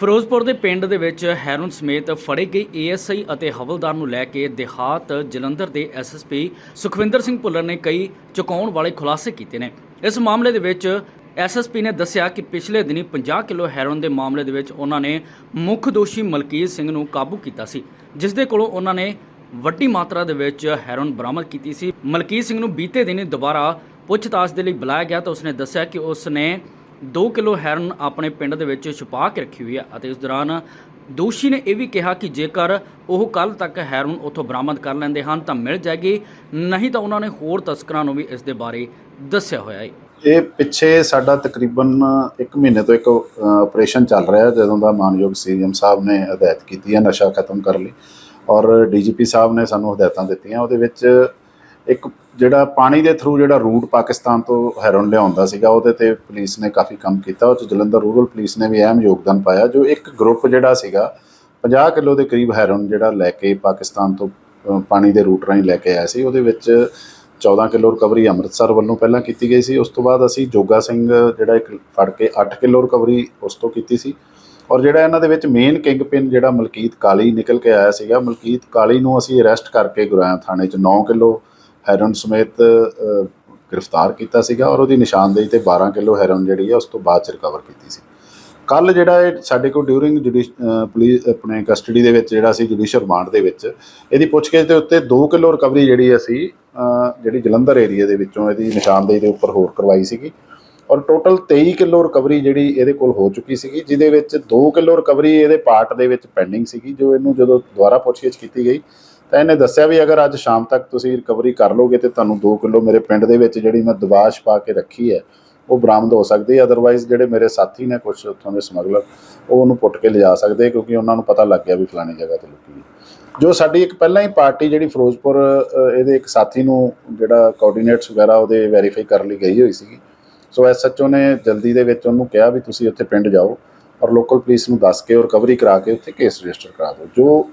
ਫਿਰੋਜ਼ਪੁਰ ਦੇ ਪਿੰਡ ਦੇ ਵਿੱਚ ਹੈਰੋਨ ਸਮੇਤ ਫੜੇ ਗਏ ਏਐਸਆਈ ਅਤੇ ਹਵਲਦਾਰ ਨੂੰ ਲੈ ਕੇ ਦੇਹਾਤ ਜਲੰਧਰ ਦੇ ਐਸਐਸਪੀ ਸੁਖਵਿੰਦਰ ਸਿੰਘ ਭੁੱਲਰ ਨੇ ਕਈ ਚੁਕਾਉਣ ਵਾਲੇ ਖੁਲਾਸੇ ਕੀਤੇ ਨੇ। ਇਸ ਮਾਮਲੇ ਦੇ ਵਿੱਚ ਐਸਐਸਪੀ ਨੇ ਦੱਸਿਆ ਕਿ ਪਿਛਲੇ ਦਿਨੀ 50 ਕਿਲੋ ਹੈਰੋਨ ਦੇ ਮਾਮਲੇ ਦੇ ਵਿੱਚ ਉਹਨਾਂ ਨੇ ਮੁੱਖ ਦੋਸ਼ੀ ਮਲਕੀਤ ਸਿੰਘ ਨੂੰ ਕਾਬੂ ਕੀਤਾ ਸੀ, ਜਿਸ ਦੇ ਕੋਲੋਂ ਉਹਨਾਂ ਨੇ ਵੱਡੀ ਮਾਤਰਾ ਦੇ ਵਿੱਚ ਹੈਰੋਨ ਬਰਾਮਦ ਕੀਤੀ ਸੀ। ਮਲਕੀਤ ਸਿੰਘ ਨੂੰ ਬੀਤੇ ਦਿਨੀ ਦੁਬਾਰਾ ਪੁੱਛਤਾਛ ਦੇ ਲਈ ਬੁਲਾਇਆ ਗਿਆ ਤਾਂ ਉਸਨੇ ਦੱਸਿਆ ਕਿ ਉਸ ਨੇ 2 ਕਿਲੋ ਹੈਰਨ ਆਪਣੇ ਪਿੰਡ ਦੇ ਵਿੱਚ ਛੁਪਾ ਕੇ ਰੱਖੀ ਹੋਈ ਹੈ ਅਤੇ ਇਸ ਦੌਰਾਨ ਦੋਸ਼ੀ ਨੇ ਇਹ ਵੀ ਕਿਹਾ ਕਿ ਜੇਕਰ ਉਹ ਕੱਲ ਤੱਕ ਹੈਰਨ ਉੱਥੋਂ ਬਰਾਮਦ ਕਰ ਲੈਂਦੇ ਹਨ ਤਾਂ ਮਿਲ ਜਾਏਗੀ, ਨਹੀਂ ਤਾਂ ਉਹਨਾਂ ਨੇ ਹੋਰ ਤਸਕਰਾਂ ਨੂੰ ਵੀ ਇਸ ਦੇ ਬਾਰੇ ਦੱਸਿਆ ਹੋਇਆ ਹੈ। ਇਹ ਪਿੱਛੇ ਸਾਡਾ ਤਕਰੀਬਨ 1 ਮਹੀਨੇ ਤੋਂ ਇੱਕ ਆਪਰੇਸ਼ਨ ਚੱਲ ਰਿਹਾ ਜਦੋਂ ਦਾ ਮਾਨਯੋਗ ਸੀਐਮ ਸਾਹਿਬ ਨੇ ਹਦਾਇਤ ਕੀਤੀ ਹੈ ਨਸ਼ਾ ਖਤਮ ਕਰਨ ਲਈ ਔਰ ਡੀਜੀਪੀ ਸਾਹਿਬ ਨੇ ਸਾਨੂੰ ਹਦਾਇਤਾਂ ਦਿੱਤੀਆਂ। ਉਹਦੇ ਵਿੱਚ ਇੱਕ ਜਿਹੜਾ ਪਾਣੀ ਦੇ ਥਰੂ ਜਿਹੜਾ ਰੂਟ ਪਾਕਿਸਤਾਨ ਤੋਂ ਹੈਰੋਨ ਲਿਆਉਂਦਾ ਸੀਗਾ, ਉਹਦੇ ਤੇ ਪੁਲਿਸ ਨੇ ਕਾਫੀ ਕੰਮ ਕੀਤਾ। ਉਹ 'ਚ ਜਲੰਧਰ ਰੂਰਲ ਪੁਲਿਸ ਨੇ ਵੀ ਅਹਿਮ ਯੋਗਦਾਨ ਪਾਇਆ, ਜੋ ਇੱਕ ਗਰੁੱਪ ਜਿਹੜਾ ਸੀਗਾ 50 ਕਿਲੋ ਦੇ ਕਰੀਬ ਹੈਰੋਨ ਜਿਹੜਾ ਲੈ ਕੇ ਪਾਕਿਸਤਾਨ ਤੋਂ ਪਾਣੀ ਦੇ ਰੂਟ ਰਾਹੀਂ ਲੈ ਕੇ ਆਇਆ ਸੀ। ਉਹਦੇ ਵਿੱਚ 14 ਕਿਲੋ ਰਿਕਵਰੀ ਅੰਮ੍ਰਿਤਸਰ ਵੱਲੋਂ ਪਹਿਲਾਂ ਕੀਤੀ ਗਈ ਸੀ। ਉਸ ਤੋਂ ਬਾਅਦ ਅਸੀਂ ਜੋਗਾ ਸਿੰਘ ਜਿਹੜਾ ਇੱਕ ਫੜ ਕੇ 8 ਕਿਲੋ ਰਿਕਵਰੀ ਉਸ ਤੋਂ ਕੀਤੀ ਸੀ। ਔਰ ਜਿਹੜਾ ਇਹਨਾਂ ਦੇ ਵਿੱਚ ਮੇਨ ਕਿੰਗ ਪਿਨ ਜਿਹੜਾ ਮਲਕੀਤ ਕਾਲੀ ਨਿਕਲ ਕੇ ਆਇਆ ਸੀਗਾ, ਮਲਕੀਤ ਕਾਲੀ ਨੂੰ ਅਸੀਂ ਅਰੈਸਟ ਕਰਕੇ ਗੁਰਾਇਆ ਥਾਣੇ 'ਚ 9 ਕਿਲੋ। ਹੈਰੋਨ ਸਮੇਤ ਗ੍ਰਿਫਤਾਰ ਕੀਤਾ ਸੀਗਾ ਔਰ ਉਹਦੀ ਨਿਸ਼ਾਨਦੇਹੀ ਤੇ 12 ਕਿਲੋ ਹੈਰੋਨ ਜਿਹੜੀ ਹੈ ਉਸ ਤੋਂ ਬਾਅਦ ਚ ਰਿਕਵਰ ਕੀਤੀ ਸੀ। ਕੱਲ ਜਿਹੜਾ ਇਹ ਸਾਡੇ ਕੋਲ ਡਿਊਰਿੰਗ ਪੁਲਿਸ ਆਪਣੇ ਕਸਟਡੀ ਦੇ ਵਿੱਚ ਜਿਹੜਾ ਸੀ ਜੁਡੀਸ਼ੀਅਲ ਰਿਮਾਂਡ ਦੇ ਵਿੱਚ, ਇਹਦੀ ਪੁੱਛਗਿੱਛ ਦੇ ਉੱਤੇ 2 ਕਿਲੋ ਰਿਕਵਰੀ ਜਿਹੜੀ ਅਸੀਂ ਜਿਹੜੀ ਜਲੰਧਰ ਏਰੀਆ ਦੇ ਵਿੱਚੋਂ ਇਹਦੀ ਨਿਸ਼ਾਨਦੇਹੀ ਦੇ ਉੱਪਰ ਹੋਰ ਕਰਵਾਈ ਸੀਗੀ ਔਰ ਟੋਟਲ 23 ਕਿਲੋ ਰਿਕਵਰੀ ਜਿਹੜੀ ਇਹਦੇ ਕੋਲ ਹੋ ਚੁੱਕੀ ਸੀਗੀ, ਜਿਹਦੇ ਵਿੱਚ 2 ਕਿਲੋ ਰਿਕਵਰੀ ਇਹਦੇ ਪਾਰਟ ਦੇ ਵਿੱਚ ਪੈਂਡਿੰਗ ਸੀਗੀ, ਜੋ ਇਹਨੂੰ ਜਦੋਂ ਦੁਬਾਰਾ ਪੁੱਛਗਿੱਛ ਕੀਤੀ ਗਈ ਤਾਂ ਇਹਨੇ ਦੱਸਿਆ ਵੀ ਅਗਰ ਅੱਜ ਸ਼ਾਮ ਤੱਕ ਤੁਸੀਂ ਰਿਕਵਰੀ ਕਰ ਲੋਗੇ ਤੇ ਤੁਹਾਨੂੰ 2 ਕਿਲੋ ਮੇਰੇ ਪਿੰਡ ਦੇ ਵਿੱਚ ਜਿਹੜੀ ਮੈਂ ਦਬਾਸ਼ ਪਾ ਕੇ ਰੱਖੀ ਹੈ, ਉਹ ਬਰਾਮਦ ਹੋ ਸਕਦੀ ਹੈ। ਅਦਰਵਾਈਜ਼ ਜਿਹੜੇ ਮੇਰੇ ਸਾਥੀ ਨੇ ਕੁਝ ਉੱਥੋਂ ਦੇ ਸਮਗਲਰ, ਉਹ ਉਹਨੂੰ ਪੁੱਟ ਕੇ ਲਿਜਾ ਸਕਦੇ ਕਿਉਂਕਿ ਉਹਨਾਂ ਨੂੰ ਪਤਾ ਲੱਗ ਗਿਆ ਵੀ ਫਲਾਣੀ ਜਗ੍ਹਾ ਤੇ ਲੁਕੀ ਜੋ ਸਾਡੀ ਇੱਕ ਪਹਿਲਾਂ ਹੀ ਪਾਰਟੀ ਜਿਹੜੀ ਫਿਰੋਜ਼ਪੁਰ ਇਹਦੇ ਇੱਕ ਸਾਥੀ ਨੂੰ ਜਿਹੜਾ ਕੋਆਰਡੀਨੇਟਸ ਵਗੈਰਾ ਉਹਦੇ ਵੈਰੀਫਾਈ ਕਰਨ ਲਈ ਗਈ ਹੋਈ ਸੀਗੀ। ਸੋ ਐਸਐਚਓ ਨੇ ਜਲਦੀ ਦੇ ਵਿੱਚ ਉਹਨੂੰ ਕਿਹਾ ਵੀ ਤੁਸੀਂ ਉੱਥੇ ਪਿੰਡ ਜਾਓ ਔਰ ਲੋਕਲ ਪੁਲਿਸ ਨੂੰ ਦੱਸ ਕੇ ਔਰ ਰਿਕਵਰੀ ਕਰਾ ਕੇ ਉੱਥੇ ਕੇਸ ਰਜਿਸਟਰ ਕਰਾ ਦਿਓ। ਜੋ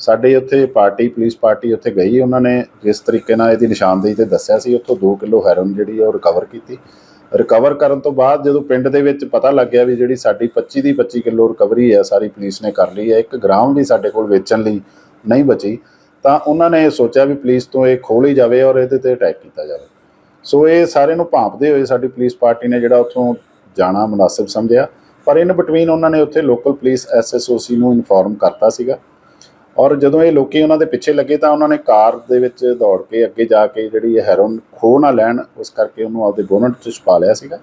ਸਾਡੇ ਉੱਥੇ ਪਾਰਟੀ, ਪੁਲਿਸ ਪਾਰਟੀ ਉੱਥੇ ਗਈ। ਉਹਨਾਂ ਨੇ ਜਿਸ ਤਰੀਕੇ ਨਾਲ ਇਹਦੀ ਨਿਸ਼ਾਨਦੇਹੀ ਤੇ ਦੱਸਿਆ ਸੀ, ਉੱਥੋਂ 2 ਕਿਲੋ ਹੈਰੋਨ ਜਿਹੜੀ ਹੈ ਉਹ ਰਿਕਵਰ ਕੀਤੀ। ਰਿਕਵਰ ਕਰਨ ਤੋਂ ਬਾਅਦ ਜਦੋਂ ਪਿੰਡ ਦੇ ਵਿੱਚ ਪਤਾ ਲੱਗਿਆ ਵੀ ਜਿਹੜੀ ਸਾਡੀ 25 ਦੀ 25 ਕਿਲੋ ਰਿਕਵਰੀ ਹੈ ਸਾਰੀ ਪੁਲਿਸ ਨੇ ਕਰ ਲਈ ਹੈ ਇੱਕ ਗ੍ਰਾਮ ਵੀ ਸਾਡੇ ਕੋਲ ਵੇਚਣ ਲਈ ਨਹੀਂ ਬਚੀ, ਤਾਂ ਉਹਨਾਂ ਨੇ ਸੋਚਿਆ ਵੀ ਪੁਲਿਸ ਤੋਂ ਇਹ ਖੋਲੀ ਜਾਵੇ ਔਰ ਇਹਦੇ ਤੇ ਅਟੈਕ ਕੀਤਾ ਜਾਵੇ। ਸੋ ਇਹ ਸਾਰੇ ਨੂੰ ਭਾਂਪਦੇ ਹੋਏ ਸਾਡੀ ਪੁਲਿਸ ਪਾਰਟੀ ਨੇ ਜਿਹੜਾ ਉੱਥੋਂ ਜਾਣਾ ਮੁਨਾਸਿਬ ਸਮਝਿਆ, ਪਰ ਇਨ ਬਿਟਵੀਨ ਉਹਨਾਂ ਨੇ ਉੱਥੇ ਲੋਕਲ ਪੁਲਿਸ ਐਸਐਸਓਸੀ ਨੂੰ ਇਨਫੋਰਮ ਕਰਤਾ ਸੀਗਾ। ਔਰ ਜਦੋਂ ਇਹ ਲੋਕੀ ਉਹਨਾਂ ਦੇ ਪਿੱਛੇ ਲੱਗੇ ਤਾਂ ਉਹਨਾਂ ਨੇ ਕਾਰ ਦੇ ਵਿੱਚ ਦੌੜ ਕੇ ਅੱਗੇ ਜਾ ਕੇ ਜਿਹੜੀ ਹੈਰੋਨ ਖੋ ਨਾ ਲੈਣ, ਉਸ ਕਰਕੇ ਉਹਨੂੰ ਆਪਦੇ ਬੋਨਟ 'ਚ ਛੁਪਾ ਲਿਆ ਸੀਗਾ।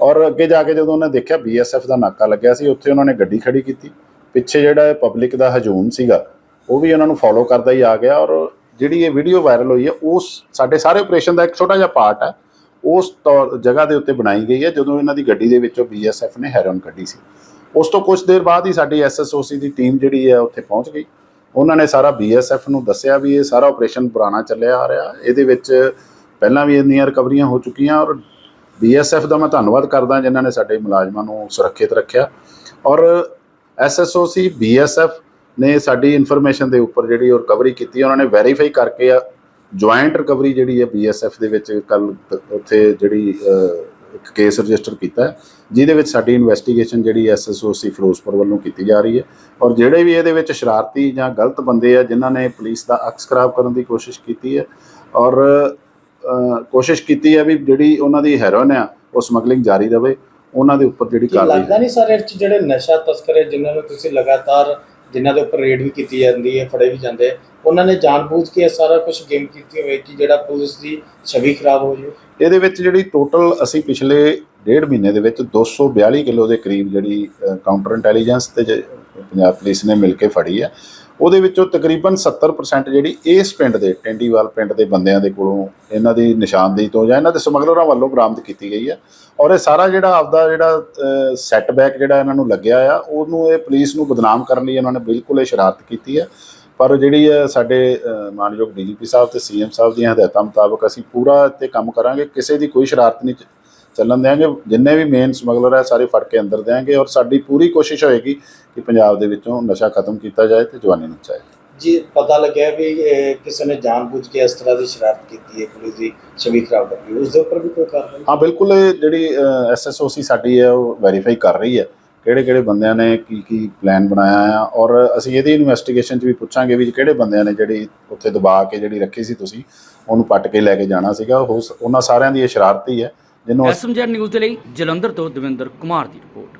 ਔਰ ਅੱਗੇ ਜਾ ਕੇ ਜਦੋਂ ਉਹਨੇ ਦੇਖਿਆ ਬੀਐਸਐਫ ਦਾ ਨਾਕਾ ਲੱਗਿਆ ਸੀ, ਉੱਥੇ ਉਹਨਾਂ ਨੇ ਗੱਡੀ ਖੜੀ ਕੀਤੀ। ਪਿੱਛੇ ਜਿਹੜਾ ਪਬਲਿਕ ਦਾ ਹਜੂਮ ਸੀਗਾ, ਉਹ ਵੀ ਉਹਨਾਂ ਨੂੰ ਫੋਲੋ ਕਰਦਾ ਹੀ ਆ ਗਿਆ ਔਰ ਜਿਹੜੀ ਇਹ ਵੀਡੀਓ ਵਾਇਰਲ ਹੋਈ ਹੈ, ਉਸ ਸਾਡੇ ਸਾਰੇ ਆਪਰੇਸ਼ਨ ਦਾ ਇੱਕ ਛੋਟਾ ਜਿਹਾ ਪਾਰਟ ਹੈ। ਉਸ ਤੌਰ, ਜਗ੍ਹਾ ਦੇ ਉੱਤੇ ਬਣਾਈ ਗਈ ਹੈ, ਜਦੋਂ ਇਹਨਾਂ ਦੀ ਗੱਡੀ ਦੇ ਵਿੱਚੋਂ ਬੀਐਸਐਫ ਨੇ ਹੈਰੋਨ ਕੱਢੀ ਸੀ। ਉਸ ਤੋਂ ਕੁਝ ਦੇਰ ਬਾਅਦ ਹੀ ਸਾਡੀ ਐਸਐਸਓਸੀ ਦੀ ਟੀਮ ਜਿਹੜੀ ਹੈ, ਉੱਥੇ ਪਹੁੰਚ ਗਈ। ਉਹਨਾਂ ਨੇ ਸਾਰਾ ਬੀਐਸਐਫ ਨੂੰ ਦੱਸਿਆ ਵੀ ਇਹ ਸਾਰਾ ਆਪਰੇਸ਼ਨ ਪੁਰਾਣਾ ਚੱਲਿਆ ਆ ਰਿਹਾ। ਇਹਦੇ ਵਿੱਚ ਪਹਿਲਾਂ ਵੀ ਇੰਨੀਆਂ ਰਿਕਵਰੀਆਂ ਹੋ ਚੁੱਕੀਆਂ ਔਰ ਬੀਐਸਐਫ ਦਾ ਮੈਂ ਧੰਨਵਾਦ ਕਰਦਾ ਜਿਨ੍ਹਾਂ ਨੇ ਸਾਡੇ ਮੁਲਾਜ਼ਮਾਂ ਨੂੰ ਸੁਰੱਖਿਅਤ ਰੱਖਿਆ। ਔਰ ਐਸਐਸਓਸੀ ਬੀਐਸਐਫ ਨੇ ਸਾਡੀ ਇਨਫੋਰਮੇਸ਼ਨ ਦੇ ਉੱਪਰ ਜਿਹੜੀ ਉਹ ਰਿਕਵਰੀ ਕੀਤੀ, ਉਹਨਾਂ ਨੇ ਵੈਰੀਫਾਈ ਕਰਕੇ ਆ ਜੁਆਇੰਟ ਰਿਕਵਰੀ ਜਿਹੜੀ ਹੈ ਬੀਐਸਐਫ ਦੇ ਵਿੱਚ ਕੱਲ ਉੱਥੇ ਜਿਹੜੀ ਇੱਕ ਕੇਸ ਰਜਿਸਟਰ ਕੀਤਾ ਜਿਹਦੇ ਵਿੱਚ ਸਾਡੀ ਇਨਵੈਸਟੀਗੇਸ਼ਨ ਜਿਹੜੀ ਐਸਐਸਓਸੀ ਫਿਰੋਜ਼ਪੁਰ ਵੱਲੋਂ ਕੀਤੀ ਜਾ ਰਹੀ ਹੈ। ਔਰ ਜਿਹੜੇ ਵੀ ਇਹਦੇ ਵਿੱਚ ਸ਼ਰਾਰਤੀ ਜਾਂ ਗਲਤ ਬੰਦੇ ਆ ਜਿਨ੍ਹਾਂ ਨੇ ਪੁਲਿਸ ਦਾ ਅਕਸ ਖਰਾਬ ਕਰਨ ਦੀ ਕੋਸ਼ਿਸ਼ ਕੀਤੀ ਹੈ ਔਰ ਕੋਸ਼ਿਸ਼ ਕੀਤੀ ਹੈ ਵੀ ਜਿਹੜੀ ਉਹਨਾਂ ਦੀ ਹੈਰੋਇਨ ਆ ਉਹ ਸਮਗਲਿੰਗ ਜਾਰੀ ਰਵੇ ਉਹਨਾਂ ਦੇ ਉੱਪਰ ਜਿਹੜੀ ਕਾਰਵਾਈ ਲੱਗਦਾ ਨਹੀਂ ਸਰ ਇਹ ਜਿਹੜੇ ਨਸ਼ਾ ਤਸਕਰ ਜਿਨ੍ਹਾਂ ਨੂੰ ਤੁਸੀਂ ਲਗਾਤਾਰ ਜਿਨ੍ਹਾਂ ਦੇ ਉੱਪਰ ਰੇਡ ਵੀ ਕੀਤੀ ਜਾਂਦੀ ਹੈ ਫੜੇ ਵੀ ਜਾਂਦੇ ਹੈ, ਉਹਨਾਂ ਨੇ ਜਾਣਬੁੱਝ ਕੇ ਇਹ ਸਾਰਾ ਕੁਝ ਗੇਮ ਕੀਤੀ ਹੋਵੇ ਕਿ ਜਿਹੜਾ ਪੁਲਿਸ ਦੀ ਛਵੀ ਖਰਾਬ ਹੋ ਜਾਵੇ। ਇਹਦੇ ਵਿੱਚ ਜਿਹੜੀ ਟੋਟਲ ਅਸੀਂ ਪਿਛਲੇ ਡੇਢ ਮਹੀਨੇ ਦੇ ਵਿੱਚ 242 ਕਿਲੋ ਦੇ ਕਰੀਬ ਜਿਹੜੀ ਕਾਊਂਟਰ ਇੰਟੈਲੀਜੈਂਸ ਤੇ ਜੇ ਪੰਜਾਬ ਪੁਲਿਸ ਨੇ ਮਿਲ ਕੇ ਫੜੀ ਹੈ ਉਹਦੇ ਵਿੱਚੋਂ ਤਕਰੀਬਨ 70% ਜਿਹੜੀ ਇਸ ਪਿੰਡ ਦੇ ਟੈਂਡੀਵਾਲ ਪਿੰਡ ਦੇ ਬੰਦਿਆਂ ਦੇ ਕੋਲੋਂ ਇਹਨਾਂ ਦੀ ਨਿਸ਼ਾਨਦੇਹੀ ਤੋਂ ਜਾਂ ਇਹਨਾਂ ਦੇ ਸਮਗਲਰਾਂ ਵੱਲੋਂ ਬਰਾਮਦ ਕੀਤੀ ਗਈ ਹੈ। ਔਰ ਇਹ ਸਾਰਾ ਜਿਹੜਾ ਆਪਦਾ ਜਿਹੜਾ ਸੈਟਬੈਕ ਜਿਹੜਾ ਇਹਨਾਂ ਨੂੰ ਲੱਗਿਆ ਆ ਉਹਨੂੰ ਇਹ ਪੁਲਿਸ ਨੂੰ ਬਦਨਾਮ ਕਰਨ ਲਈ ਇਹਨਾਂ ਨੇ ਬਿਲਕੁਲ ਇਹ ਸ਼ਰਾਰਤ ਕੀਤੀ ਹੈ। ਪਰ ਜਿਹੜੀ ਹੈ ਸਾਡੇ ਅ, ਮਾਨਯੋਗ ਡੀਜੀਪੀ ਸਾਹਿਬ ਤੇ ਸੀਐਮ ਸਾਹਿਬ ਦੀਆਂ ਹਦਾਇਤਾਂ ਮੁਤਾਬਕ ਅਸੀਂ ਪੂਰਾ ਇੱਥੇ ਕੰਮ ਕਰਾਂਗੇ ਕਿਸੇ ਦੀ ਕੋਈ ਸ਼ਰਾਰਤ ਨਹੀਂ ਚ- ਚੱਲਣ ਦੇਾਂਗੇ ਜਿੰਨੇ ਵੀ ਮੇਨ ਸਮਗਲਰ ਹੈ ਸਾਰੇ ਫੜ ਕੇ ਅੰਦਰ ਦੇਾਂਗੇ ਔਰ ਸਾਡੀ ਪੂਰੀ ਕੋਸ਼ਿਸ਼ ਹੋਏਗੀ ਕਿ ਪੰਜਾਬ ਦੇ ਵਿੱਚੋਂ ਨਸ਼ਾ ਖਤਮ ਕੀਤਾ ਜਾਏ ਤੇ ਜਵਾਨੀ ਨੂੰ ਚਾਹੇ ਜੀ ਪਤਾ ਲੱਗਿਆ ਵੀ ਕਿਸੇ ਨੇ ਜਾਣ ਬੁੱਝ ਕੇ ਇਸ ਤਰ੍ਹਾਂ ਦੀ ਸ਼ਰਾਰਤ ਕੀਤੀ ਹੈ ਪੁਲਿਸ ਦੀ ਛਵੀ ਖਰਾਬ ਕਰਨੀ ਉਸ ਦੇ ਉੱਪਰ ਵੀ ਕੋਈ ਕਾਰਵਾਈ? ਹਾਂ ਬਿਲਕੁਲ ਜਿਹੜੀ ਐਸਐਸਓਸੀ ਸਾਡੀ ਹੈ ਉਹ ਵੈਰੀਫਾਈ ਕਰ ਰਹੀ ਹੈ ਕਿਹੜੇ ਕਿਹੜੇ ਬੰਦਿਆਂ ਨੇ ਕੀ ਕੀ ਪਲਾਨ ਬਣਾਇਆ ਆ ਔਰ ਅਸੀਂ ਇਹਦੀ ਇਨਵੈਸਟੀਗੇਸ਼ਨ 'ਚ ਵੀ ਪੁੱਛਾਂਗੇ ਵੀ ਕਿਹੜੇ ਬੰਦਿਆਂ ਨੇ ਜਿਹੜੀ ਉੱਥੇ ਦਬਾ ਕੇ ਜਿਹੜੀ ਰੱਖੀ ਸੀ ਤੁਸੀਂ ਉਹਨੂੰ ਪੱਟ ਕੇ ਲੈ ਕੇ ਜਾਣਾ ਸੀਗਾ। ਉਹਨਾਂ ਸਾਰਿਆਂ ਦੀ ਇਹ ਸ਼ਰਾਰਤੀ ਹੈ। ਜਿਹਨੂੰ ਐਸਐਮਜੀ ਨਿਊਜ਼ ਦੇ ਲਈ ਜਲੰਧਰ ਤੋਂ ਦਵਿੰਦਰ ਕੁਮਾਰ ਦੀ ਰਿਪੋਰਟ।